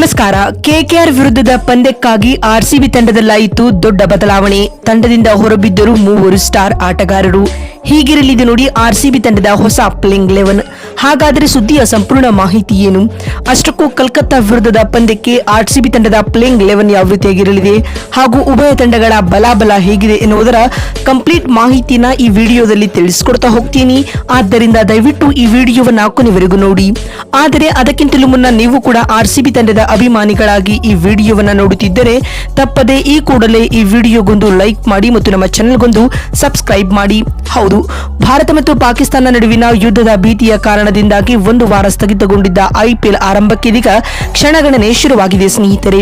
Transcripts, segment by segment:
ನಮಸ್ಕಾರ. ಕೆಕೆಆರ್ ವಿರುದ್ಧದ ಪಂದ್ಯಕ್ಕಾಗಿ ಆರ್ಸಿಬಿ ತಂಡದಲ್ಲಾಯಿತು ದೊಡ್ಡ ಬದಲಾವಣೆ. ತಂಡದಿಂದ ಹೊರಬಿದ್ದರು ಮೂವರು ಸ್ಟಾರ್ ಆಟಗಾರರು. ಹೀಗಿರಲಿದೆ ನೋಡಿ ಆರ್ಸಿಬಿ ತಂಡದ ಹೊಸ ಪ್ಲೇಯಿಂಗ್ ಲೆವೆನ್ ಹಾಗಾದರೆ ಸುದ್ದಿಯ ಸಂಪೂರ್ಣ ಮಾಹಿತಿ ಏನು? ಅಷ್ಟಕ್ಕೂ ಕಲ್ಕತ್ತಾ ವಿರುದ್ಧದ ಪಂದ್ಯಕ್ಕೆ ಆರ್ಸಿಬಿ ತಂಡದ ಪ್ಲೇಯಿಂಗ್ ಲೆವೆನ್ ಯಾವ ರೀತಿಯಾಗಿರಲಿದೆ? ಹಾಗೂ ಉಭಯ ತಂಡಗಳ ಬಲಾಬಲ ಹೇಗಿದೆ ಎನ್ನುವುದರ ಕಂಪ್ಲೀಟ್ ಮಾಹಿತಿನ ಈ ವಿಡಿಯೋದಲ್ಲಿ ತಿಳಿಸಿಕೊಡ್ತಾ ಹೋಗ್ತೀನಿ. ಆದ್ದರಿಂದ ದಯವಿಟ್ಟು ಈ ವಿಡಿಯೋವನ್ನು ಕೊನೆವರೆಗೂ ನೋಡಿ. ಆದರೆ ಅದಕ್ಕಿಂತಲೂ ಮುನ್ನ ನೀವು ಕೂಡ ಆರ್ಸಿಬಿ ತಂಡದ ಅಭಿಮಾನಿಗಳಾಗಿ ಈ ವಿಡಿಯೋವನ್ನು ನೋಡುತ್ತಿದ್ದರೆ ತಪ್ಪದೆ ಈ ಕೂಡಲೇ ಈ ವಿಡಿಯೋಗೊಂದು ಲೈಕ್ ಮಾಡಿ ಮತ್ತು ನಮ್ಮ ಚಾನೆಲ್ಗೊಂದು ಸಬ್ಸ್ಕ್ರೈಬ್ ಮಾಡಿ. ಹೌದು, ಭಾರತ ಮತ್ತು ಪಾಕಿಸ್ತಾನ ನಡುವಿನ ಯುದ್ಧದ ಭೀತಿಯ ಕಾರಣದಿಂದಾಗಿ ಒಂದು ವಾರ ಸ್ಥಗಿತಗೊಂಡಿದ್ದ ಐಪಿಎಲ್ ಆರಂಭಕ್ಕೆ ಇದೀಗ ಕ್ಷಣಗಣನೆ ಶುರುವಾಗಿದೆ, ಸ್ನೇಹಿತರೆ.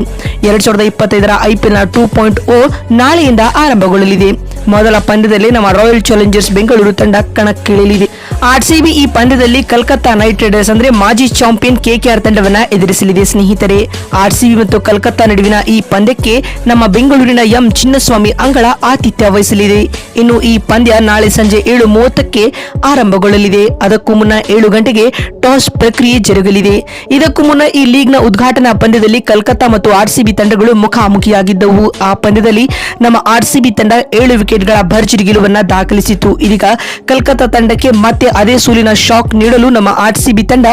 ಎರಡ್ ಸಾವಿರದ ಇಪ್ಪತ್ತೈದರ ಐಪಿಎಲ್ನ ಟೂ ಪಾಯಿಂಟ್ ಓ ನಾಳೆಯಿಂದ ಆರಂಭಗೊಳ್ಳಲಿದೆ. ಮೊದಲ ಪಂದ್ಯದಲ್ಲಿ ನಮ್ಮ ರಾಯಲ್ ಚಾಲೆಂಜರ್ಸ್ ಬೆಂಗಳೂರು ತಂಡ ಕಣಕ್ಕಿಳಿಯಲಿದೆ. ಆರ್ಸಿಬಿ ಈ ಪಂದ್ಯದಲ್ಲಿ ಕಲ್ಕತ್ತಾ ನೈಟ್ ರೈಡರ್ಸ್ ಅಂದ್ರೆ ಮಾಜಿ ಚಾಂಪಿಯನ್ ಕೆಕೆಆರ್ ತಂಡವನ್ನ ಎದುರಿಸಲಿದೆ, ಸ್ನೇಹಿತರೆ. ಆರ್ಸಿಬಿ ಮತ್ತು ಕಲ್ಕತ್ತಾ ನಡುವಿನ ಈ ಪಂದ್ಯಕ್ಕೆ ನಮ್ಮ ಬೆಂಗಳೂರಿನ ಎಂ ಚಿನ್ನಸ್ವಾಮಿ ಅಂಗಳ ಆತಿಥ್ಯ ವಹಿಸಲಿದೆ. ಇನ್ನು ಈ ಪಂದ್ಯ ನಾಳೆ ಸಂಜೆ ಏಳು ಮೂವತ್ತಕ್ಕೆ ಆರಂಭಗೊಳ್ಳಲಿದೆ. ಅದಕ್ಕೂ ಮುನ್ನ ಏಳು ಗಂಟೆಗೆ ಟಾಸ್ ಪ್ರಕ್ರಿಯೆ ಜರುಗಲಿದೆ. ಇದಕ್ಕೂ ಮುನ್ನ ಈ ಲೀಗ್ನ ಉದ್ಘಾಟನಾ ಪಂದ್ಯದಲ್ಲಿ ಕಲ್ಕತ್ತಾ ಮತ್ತು ಆರ್ಸಿಬಿ ತಂಡಗಳು ಮುಖಾಮುಖಿಯಾಗಿದ್ದವು. ಆ ಪಂದ್ಯದಲ್ಲಿ ನಮ್ಮ ಆರ್ಸಿಬಿ ತಂಡ ಏಳು ವಿಕೆಟ್ಗಳ ಭರ್ಜರಿ ಗೆಲುವನ್ನ ದಾಖಲಿಸಿತು ಇದೀಗ ಕಲ್ಕತ್ತಾ ತಂಡಕ್ಕೆ ಮತ್ತೆ ಅದೇ ಸೂಲಿನ ಶಾಕ್ ನೀಡಲು ನಮ್ಮ ಆರ್ಸಿಬಿ ತಂಡ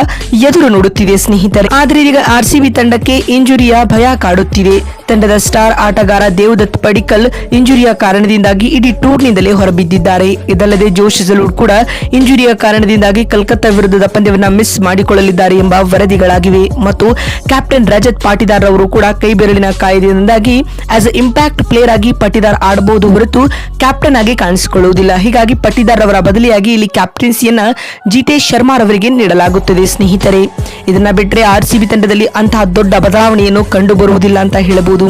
ಎದುರು ನೋಡುತ್ತಿದೆ ಸ್ನೇಹಿತರೆ. ಆದರೆ ಈಗ ಆರ್ಸಿಬಿ ತಂಡಕ್ಕೆ ಇಂಜುರಿಯ ಭಯ ಕಾಡುತ್ತಿದೆ. ತಂಡದ ಸ್ಟಾರ್ ಆಟಗಾರ ದೇವದತ್ ಪಡಿಕಲ್ ಇಂಜುರಿಯ ಕಾರಣದಿಂದಾಗಿ ಇಡೀ ಟೂರ್ನಿಂದಲೇ ಹೊರಬಿದ್ದಿದ್ದಾರೆ. ಇದಲ್ಲದೆ ಜೋಶ್ ಕೂಡ ಇಂಜುರಿಯ ಕಾರಣದಿಂದಾಗಿ ಕಲ್ಕತ್ತಾ ವಿರುದ್ಧದ ಪಂದ್ಯವನ್ನು ಮಿಸ್ ಮಾಡಿಕೊಳ್ಳಲಿದ್ದಾರೆ ಎಂಬ ವರದಿಗಳಾಗಿವೆ. ಮತ್ತು ಕ್ಯಾಪ್ಟನ್ ರಜತ್ ಪಾಟಿದಾರ್ ಅವರು ಕೂಡ ಕೈಬೆರಳಿನ ಕಾಯ್ದೆಯಿಂದಾಗಿ ಆಸ್ ಅ ಇಂಪ್ಯಾಕ್ಟ್ ಪ್ಲೇಯರ್ ಆಗಿ ಪಟ್ಟಿದಾರ್ ಆಡಬಹುದು ಹೊರತು ಕ್ಯಾಪ್ಟನ್ ಆಗಿ ಕಾಣಿಸಿಕೊಳ್ಳುವುದಿಲ್ಲ. ಹೀಗಾಗಿ ಪಟಿದಾರ್ ಅವರ ಬದಲಿಯಾಗಿ ಇಲ್ಲಿ ಕ್ಯಾಪ್ಟನ್ಸಿಯನ್ನ ಜಿತೇಶ್ ಶರ್ಮಾ ಅವರಿಗೆ ನೀಡಲಾಗುತ್ತದೆ ಸ್ನೇಹಿತರೆ. ಇದನ್ನ ಬಿಟ್ಟರೆ ಆರ್ಸಿಬಿ ತಂಡದಲ್ಲಿ ಅಂತಹ ದೊಡ್ಡ ಬದಲಾವಣೆಯನ್ನು ಕಂಡು ಬರುವುದಿಲ್ಲ ಅಂತ ಹೇಳಬಹುದು.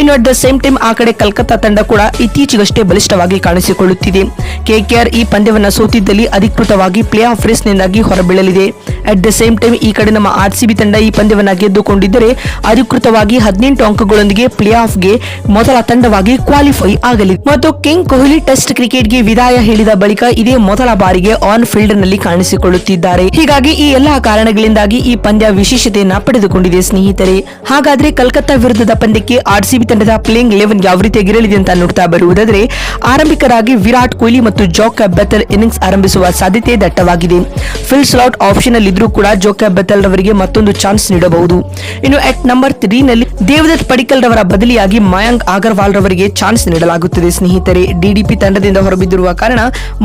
ಇನ್ನು ಅಟ್ ದ ಸೇಮ್ ಟೈಮ್ ಆ ಕಡೆ ಕಲ್ಕತ್ತಾ ತಂಡ ಕೂಡ ಇತ್ತೀಚೆಗಷ್ಟೇ ಬಲಿಷ್ಠವಾಗಿ ಕಾಣಿಸಿಕೊಳ್ಳುತ್ತಿದೆ. ಕೆಕೆಆರ್ ಈ ಪಂದ್ಯವನ್ನು ಸೋತಿದ್ದಲ್ಲಿ ಅಧಿಕೃತವಾಗಿ ಪ್ಲೇ ಆಫ್ ರೇಸ್ನಿಂದಾಗಿ ಹೊರಬೀಳಲಿದೆ ಅಟ್ ದ ಸೇಮ್ ಟೈಮ್ ಈ ಕಡೆ ನಮ್ಮ ಆರ್ಸಿಬಿ ತಂಡ ಈ ಪಂದ್ಯವನ್ನು ಗೆದ್ದುಕೊಂಡಿದ್ದರೆ ಅಧಿಕೃತವಾಗಿ ಹದಿನೆಂಟು ಅಂಕಗಳೊಂದಿಗೆ ಪ್ಲೇ ಆಫ್ಗೆ ಮೊದಲ ತಂಡವಾಗಿ ಕ್ವಾಲಿಫೈ ಆಗಲಿದೆ. ಮತ್ತು ಕಿಂಗ್ ಕೊಹ್ಲಿ ಟೆಸ್ಟ್ ಕ್ರಿಕೆಟ್ಗೆ ವಿದಾಯ ಹೇಳಿದ ಬಳಿಕ ಇದೇ ಮೊದಲ ಬಾರಿಗೆ ಆನ್ ಫೀಲ್ಡ್ನಲ್ಲಿ ಕಾಣಿಸಿಕೊಳ್ಳುತ್ತಿದ್ದಾರೆ. ಹೀಗಾಗಿ ಈ ಎಲ್ಲಾ ಕಾರಣಗಳಿಂದಾಗಿ ಈ ಪಂದ್ಯ ವಿಶೇಷತೆಯನ್ನ ಪಡೆದುಕೊಂಡಿದೆ ಸ್ನೇಹಿತರೆ. ಹಾಗಾದ್ರೆ ಕಲ್ಕತ್ತಾ ವಿರುದ್ಧದ ಪಂದ್ಯಕ್ಕೆ ಆರ್ಸಿಬಿ ತಂಡದ ಪ್ಲೇಯಿಂಗ್ ಲೆವೆನ್ ಯಾವ ರೀತಿಯಾಗಿರಲಿದೆ ಅಂತ ನೋಡ್ತಾ ಬರುವುದಾದ್ರೆ, ಆರಂಭಿಕರಾಗಿ ವಿರಾಟ್ ಕೊಹ್ಲಿ ಮತ್ತು ಜಾಕ್ ಬೆತರ್ ಇನ್ನಿಂಗ್ಸ್ ಆರಂಭಿಸುವ ಸಾಧ್ಯತೆ ದಟ್ಟವಾಗಿದೆ. ಸ್ಲಾಟ್ ಆಪ್ಷನ್ ಅಲ್ಲಿ ಇದ್ರೂ ಕೂಡ ಜೋಕ್ಯಾ ಬೆತಲ್ ರವರಿಗೆ ಮತ್ತೊಂದು ಚಾನ್ಸ್ ನೀಡಬಹುದು. ಇನ್ನು ಅಟ್ ನಂಬರ್ ತ್ರೀ ನಲ್ಲಿ ದೇವದತ್ ಪಡಿಕಲ್ ರವರ ಬದಲಿಯಾಗಿ ಮಯಾಂಕ್ ಅಗರ್ವಾಲ್ ರವರಿಗೆ ಚಾನ್ಸ್ ನೀಡಲಾಗುತ್ತದೆ. ಸ್ನೇಹಿತರೆ ಡಿಡಿಪಿ ತಂಡದಿಂದ ಹೊರಬಿದ್ದಿರುವ ಕಾರಣ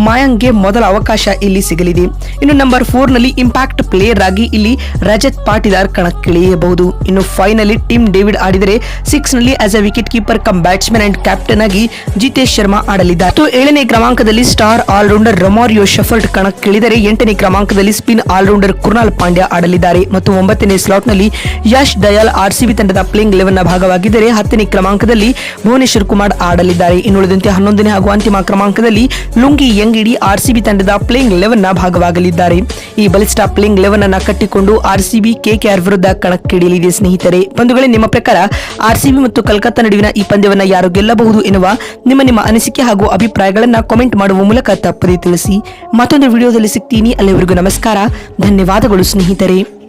ಮಯಾಂಕ್ಗೆ ಮೊದಲ ಅವಕಾಶ ಇಲ್ಲಿ ಸಿಗಲಿದೆ. ಇನ್ನು ನಂಬರ್ ಫೋರ್ನಲ್ಲಿ ಇಂಪ್ಯಾಕ್ಟ್ ಪ್ಲೇಯರ್ ಆಗಿ ಇಲ್ಲಿ ರಜತ್ ಪಾಟಿದಾರ್ ಕಣಕ್ಕಿಳಿಯಬಹುದು. ಇನ್ನು ಫೈವ್ನಲ್ಲಿ ಟಿಮ್ ಡೇವಿಡ್ ಆಡಿದರೆ ಸಿಕ್ಸ್ನಲ್ಲಿ as a wicket keeper cum batsman and captain ಆಗಿ ಜಿತೇಶ್ ಶರ್ಮಾ ಆಡಲಿದ್ದಾರೆ. ಏಳನೇ ಕ್ರಮಾಂಕದಲ್ಲಿ ಸ್ಟಾರ್ ಆಲ್ರೌಂಡರ್ ರೊಮಾರಿಯೋ ಶಫಲ್ಟ್ ಕಣಕ್ಕಿಳಿದರೆ ಎಂಟನೇ ಕ್ರಮಾಂಕದಲ್ಲಿ ಸ್ಪಿನ್ ಆಲ್ರೌಂಡರ್ ಕುರ್ನಾಲ್ ಪಾಂಡ್ಯ ಆಡಲಿದ್ದಾರೆ ಮತ್ತು ಒಂಬತ್ತನೇ ಸ್ಲಾಟ್ನಲ್ಲಿ ಯಶ್ ದಯಾಲ್ ಆರ್ಸಿಬಿ ತಂಡದ ಪ್ಲೇಯಿಂಗ್ ಲೆವೆನ್ನ ಭಾಗವಾಗಿದ್ದರೆ ಹತ್ತನೇ ಕ್ರಮಾಂಕದಲ್ಲಿ ಭುವನೇಶ್ವರ್ ಕುಮಾರ್ ಆಡಲಿದ್ದಾರೆ. ಇನ್ನುಳಿದಂತೆ ಹನ್ನೊಂದನೇ ಹಾಗೂ ಅಂತಿಮ ಕ್ರಮಾಂಕದಲ್ಲಿ ಲುಂಗಿ ಯಂಗಿಡಿ ಆರ್ಸಿಬಿ ತಂಡದ ಪ್ಲೇಯಿಂಗ್ ಲೆವೆನ್ನ ಭಾಗವಾಗಲಿದ್ದಾರೆ. ಈ ಬಲಿಷ್ಠ ಪ್ಲೇಯಿಂಗ್ ಲೆವೆನ್ ಅನ್ನ ಕಟ್ಟಿಕೊಂಡು ಆರ್ಸಿಬಿ ಕೆಕೆಆರ್ ವಿರುದ್ಧ ಕಣಕ್ಕಿಳಿಯಲಿದೆ ಸ್ನೇಹಿತರೆ. ಬಂಧುಗಳೇ, ನಿಮ್ಮ ಪ್ರಕಾರ ಆರ್ಸಿಬಿ ಮತ್ತು ಕಲ್ಕತ್ತಾ ನಡುವಿನ ಈ ಪಂದ್ಯವನ್ನು ಯಾರು ಗೆಲ್ಲಬಹುದು ಎನ್ನುವ ನಿಮ್ಮ ನಿಮ್ಮ ಅನಿಸಿಕೆ ಹಾಗೂ ಅಭಿಪ್ರಾಯಗಳನ್ನು ಕಾಮೆಂಟ್ ಮಾಡುವ ಮೂಲಕ ತಪ್ಪದೇ ತಿಳಿಸಿ. ಮತ್ತೊಂದು ವಿಡಿಯೋದಲ್ಲಿ ಸಿಗ್ತೀನಿ. ಅಲ್ಲಿವರೆಗೂ ನಮಸ್ಕಾರ. ಧನ್ಯವಾದಗಳು ಸ್ನೇಹಿತರೆ.